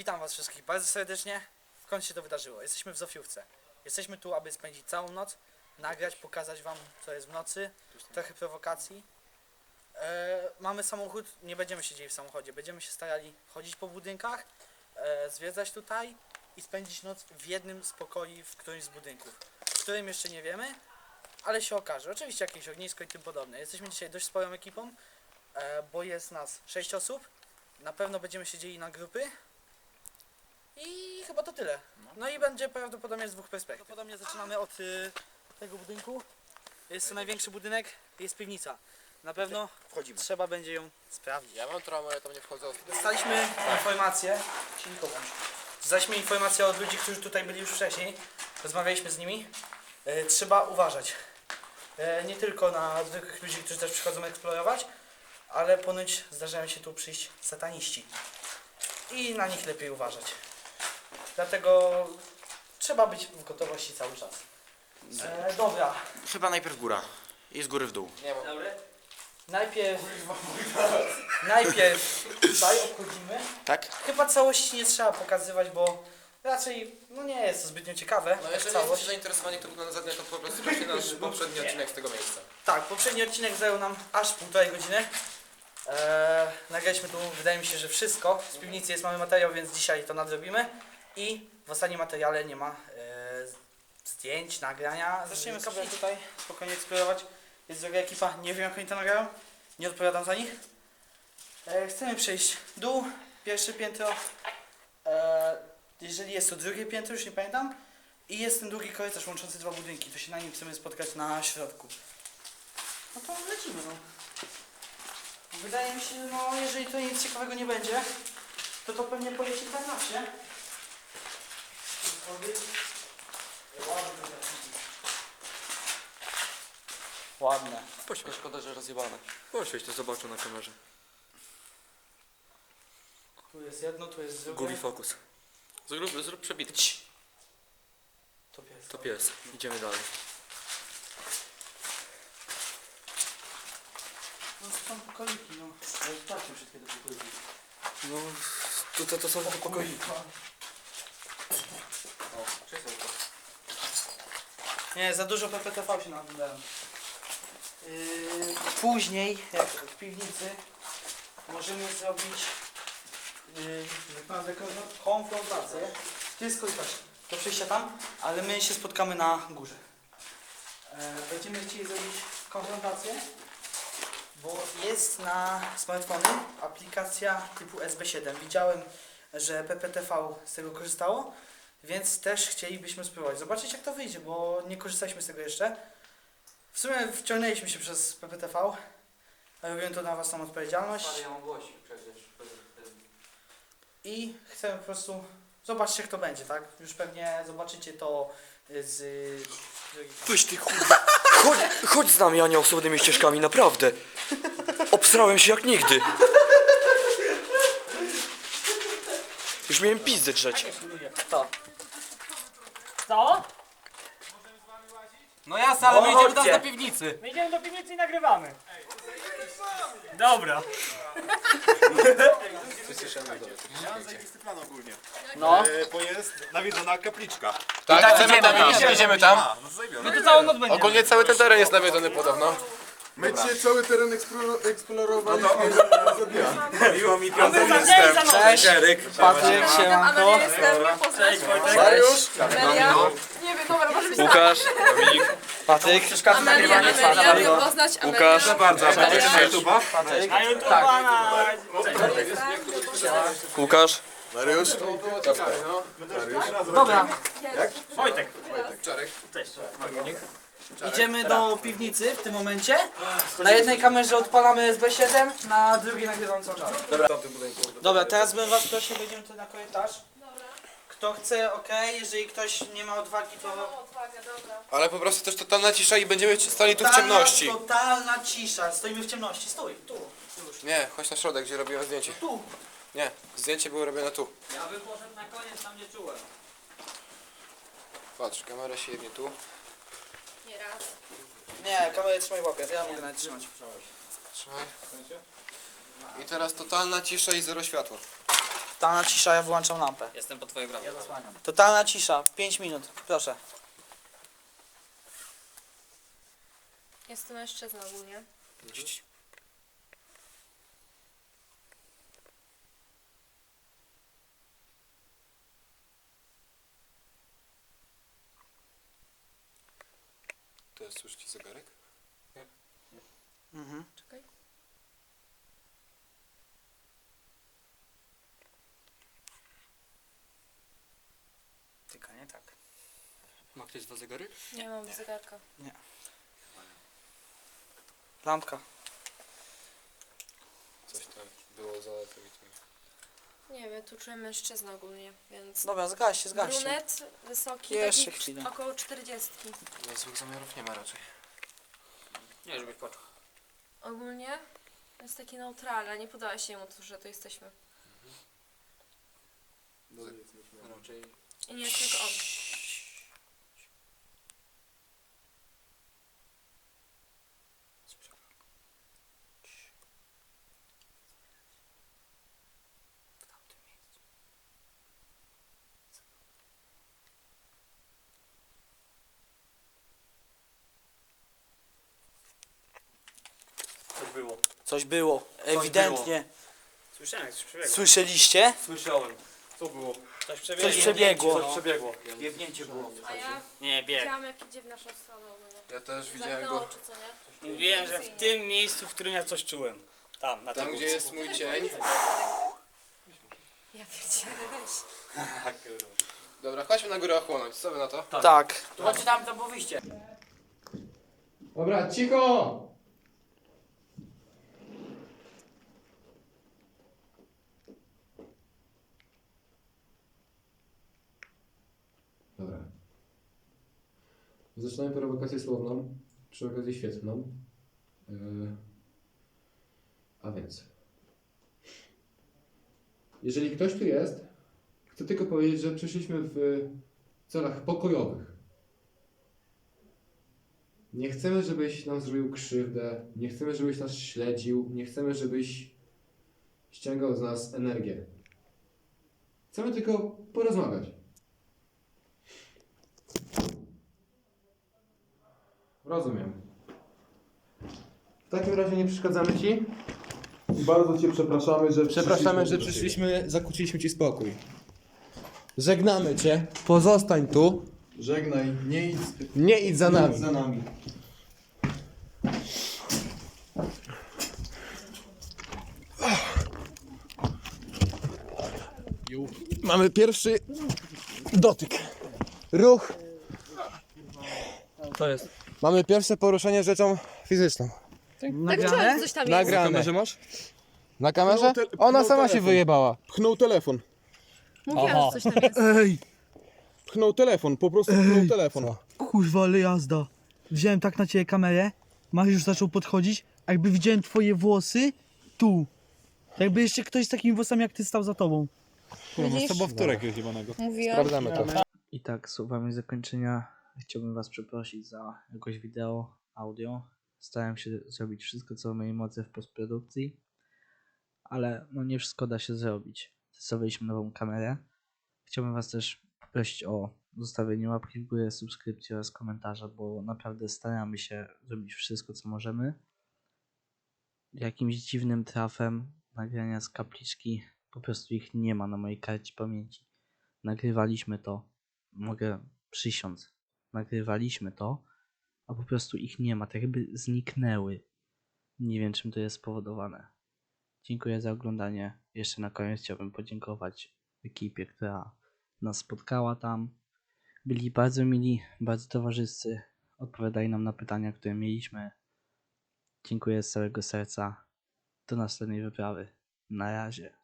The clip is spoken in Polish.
Witam Was wszystkich bardzo serdecznie. W końcu się to wydarzyło. Jesteśmy w Zofiówce. Jesteśmy tu, aby spędzić całą noc, nagrać, pokazać Wam, co jest w nocy, trochę prowokacji. E, mamy samochód, nie będziemy siedzieli w samochodzie, będziemy się starali chodzić po budynkach, e, zwiedzać tutaj i spędzić noc w jednym z pokoi w którymś z budynków, w którym jeszcze nie wiemy, ale się okaże. Oczywiście jakieś ognisko i tym podobne. Jesteśmy dzisiaj dość sporą ekipą, e, bo jest nas 6 osób. Na pewno będziemy siedzieli na grupy. I chyba to tyle. No i będzie prawdopodobnie z dwóch perspektyw. Prawdopodobnie zaczynamy od y, tego budynku. Jest to największy budynek, jest piwnica. Na pewno Wchodzimy. trzeba będzie ją sprawdzić. Ja mam traumę, ale tam nie wchodzę. Dostaliśmy informację, bądź. Dostaliśmy informację od ludzi, którzy tutaj byli już wcześniej. Rozmawialiśmy z nimi. E, trzeba uważać. E, nie tylko na zwykłych ludzi, którzy też przychodzą eksplorować, ale ponoć zdarzają się tu przyjść sataniści. I na nich lepiej uważać. Dlatego trzeba być w gotowości cały czas. E, dobra. Chyba najpierw góra. I z góry w dół. Nie mam. Najpierw, najpierw tutaj obchodzimy. Tak? Chyba całości nie trzeba pokazywać, bo raczej no nie jest to zbytnio ciekawe. No jeżeli całość. jesteście zainteresowani, to na zadnie to po prostu zobaczcie nasz poprzedni odcinek z tego miejsca. Tak, poprzedni odcinek zajął nam aż półtorej godziny. Eee, nagraliśmy tu, wydaje mi się, że wszystko. Z piwnicy jest mamy materiał, więc dzisiaj to nadrobimy. I w ostatnim materiale nie ma e, zdjęć, nagrania. Zaczniemy sobie tutaj spokojnie eksplorować. Jest druga ekipa, nie wiem jak oni to nagrają. Nie odpowiadam za nich. E, chcemy przejść dół, pierwsze piętro. E, jeżeli jest to drugie piętro, już nie pamiętam. I jest ten długi korytarz łączący dwa budynki. To się na nim chcemy spotkać na środku. No to lecimy, no. Wydaje mi się, no jeżeli to nic ciekawego nie będzie, to to pewnie poleci tak na wsie. Ładne. Poświeć. Szkoda, że rozjebane. Poświeć, to zobaczę na kamerze. Tu jest jedno, tu jest drugie. Gubi fokus. Zrób, zrób przebitkę. To pies. To pies. Idziemy dalej. No to są pokoiki, no. Ja już patrzę wszystkie te pokoiki. No, to, to, to są te pokoiki. Nie, za dużo PPTV się naglądałem. Yy, później, jak w piwnicy, możemy zrobić yy, konfrontację. To jest korytarz do przejścia tam, ale my się spotkamy na górze. E, będziemy chcieli zrobić konfrontację, bo jest na smartfony aplikacja typu SB7. Widziałem, że PPTV z tego korzystało. Więc też chcielibyśmy spróbować. Zobaczyć jak to wyjdzie, bo nie korzystaliśmy z tego jeszcze. W sumie wciągnęliśmy się przez PPTV. Robiłem to na własną odpowiedzialność. I chcemy po prostu zobaczyć jak to będzie, tak? Już pewnie zobaczycie to z drugiej Weź ty kurwa. Chodź, chodź z nami anioł słodnymi ścieżkami, naprawdę. Obstrałem się jak nigdy. Już miałem pizdę drzeć. To. Co? No jasne, ale my No idziemy teraz do piwnicy. My idziemy do piwnicy i nagrywamy. Dobra. Ja mam zajebisty plan ogólnie. No. E, bo jest nawiedzona kapliczka. Tak, tak, chcemy idziemy tam iść, idziemy tam. No. My tu całą noc będziemy. Ogólnie cały ten teren jest nawiedzony podobno. My dzisiaj cały teren eksploro- eksplorowaliśmy no za dnia. Miło mi za noc. Cześć, Patryk, siemanko. Jestem. Mariusz, Amelia. Nie wiem, dobra, może być tak. Łukasz, Patryk, Amelia, Amelia, nie Patryk. poznać. Amelia. Łukasz. Bardzo, a będziecie na YouTube'a? Patryk. Na YouTube'a, na... Łukasz. Mariusz? Dobra, Wojtek. Czarek. Cześć. Idziemy do piwnicy w tym momencie. Na jednej kamerze odpalamy SB7, na drugiej nagrywam cały czas. Dobra, teraz bym was prosił, będziemy tu na korytarz. Kto chce, ok, jeżeli ktoś nie ma odwagi, to... Odwaga, dobra. Ale po prostu też totalna cisza i będziemy stali tu w Totalna- ciemności. Totalna cisza, stoimy w ciemności, stój, tu, już, Nie, chodź na środek, gdzie robiłem zdjęcie. tu. Nie, zdjęcie było robione tu. Ja bym poszedł na koniec, tam nie czułem. Patrz, kamera się jednie tu. Nie raz. Nie, kamerę trzymaj łapie, ja mogę nawet trzymać. Trzymaj. I teraz totalna cisza i zero światła. Totalna cisza, ja wyłączam lampę. Jestem po twojej bramie. Totalna cisza, 5 minut, proszę. Jest to mężczyzna ogólnie. Jest ci zegarek? Mhm. Czekaj. Tylko nie tak. Ma ktoś dwa zegary? Nie mam zegarka. Lampka. Coś tam było za tym i tym. Nie wiem, tu czuję mężczyznę ogólnie, więc... Dobra, zgaście, zgaście. Brunet, wysoki, Jeszcze taki chwilę. około 40. No, złych zamiarów nie ma raczej. Nie, żebyś poczuł. Ogólnie jest taki neutralny, nie podoba się mu to, że tu jesteśmy. Raczej... I nie jest tylko on. Coś było. Coś było, ewidentnie. Słyszałem, jak coś przebiegło. Słyszeliście? Słyszałem. Co było? Coś przebiegło. Coś przebiegło. Coś przebiegło. Jebnięcie było. A ja Nie, bieg. widziałam jak idzie w naszą stronę ogólnie. Ja też widziałem Zamknęło go oczy, co nie? Mówiłem, że w tym miejscu, w którym ja coś czułem. Tam, na tam, tym gdzie jest mój cień. Ja pierdzielę, weź. Dobra, chodźmy na górę ochłonąć. Co wy na to? Tak. Chodźcie tam, to było wyjście. Dobra, cicho! Zaczynamy prowokację słowną, przy okazji świetną. Yy, a więc. Jeżeli ktoś tu jest, chcę tylko powiedzieć, że przyszliśmy w celach pokojowych. Nie chcemy, żebyś nam zrobił krzywdę, nie chcemy, żebyś nas śledził, nie chcemy, żebyś ściągał z nas energię. Chcemy tylko porozmawiać. Rozumiem. W takim razie nie przeszkadzamy Ci. Bardzo Cię przepraszamy, że Przepraszamy, że przyszliśmy, zakłóciliśmy Ci spokój. Żegnamy Cię. Pozostań tu. Żegnaj, nie idź, Nie idź za nie nami. idź za nami. Mamy pierwszy dotyk. Ruch. To jest. Mamy pierwsze poruszenie rzeczą fizyczną. Tak czułem, że coś tam jest. Nagrane. masz? Na kamerze? Pchnął te- Ona pchnął sama się telefon. wyjebała. Pchnął telefon. Mówiłam, że coś tam jest. Ej, Pchnął telefon, po prostu pchnął telefon. kurwa, ale jazda. Wziąłem tak na ciebie kamerę, Mariusz zaczął podchodzić, a jakby widziałem twoje włosy tu. Jakby jeszcze ktoś z takimi włosami jak ty stał za tobą. Widzisz? jebanego. Mówiłam. Sprawdzamy to. I tak, słowami zakończenia chciałbym Was przeprosić za jakoś wideo, audio. Starałem się zrobić wszystko, co w mojej mocy w postprodukcji, ale no nie wszystko da się zrobić. Testowaliśmy nową kamerę. Chciałbym Was też poprosić o zostawienie łapki w górę, subskrypcji oraz komentarza, bo naprawdę staramy się zrobić wszystko, co możemy. Jakimś dziwnym trafem nagrania z kapliczki, po prostu ich nie ma na mojej karcie pamięci. Nagrywaliśmy to mogę przysiąc, nagrywaliśmy to, a po prostu ich nie ma, tak jakby zniknęły. Nie wiem, czym to jest spowodowane. Dziękuję za oglądanie. Jeszcze na koniec chciałbym podziękować ekipie, która nas spotkała tam. Byli bardzo mili, bardzo towarzyscy. Odpowiadali nam na pytania, które mieliśmy. Dziękuję z całego serca. Do następnej wyprawy. Na razie.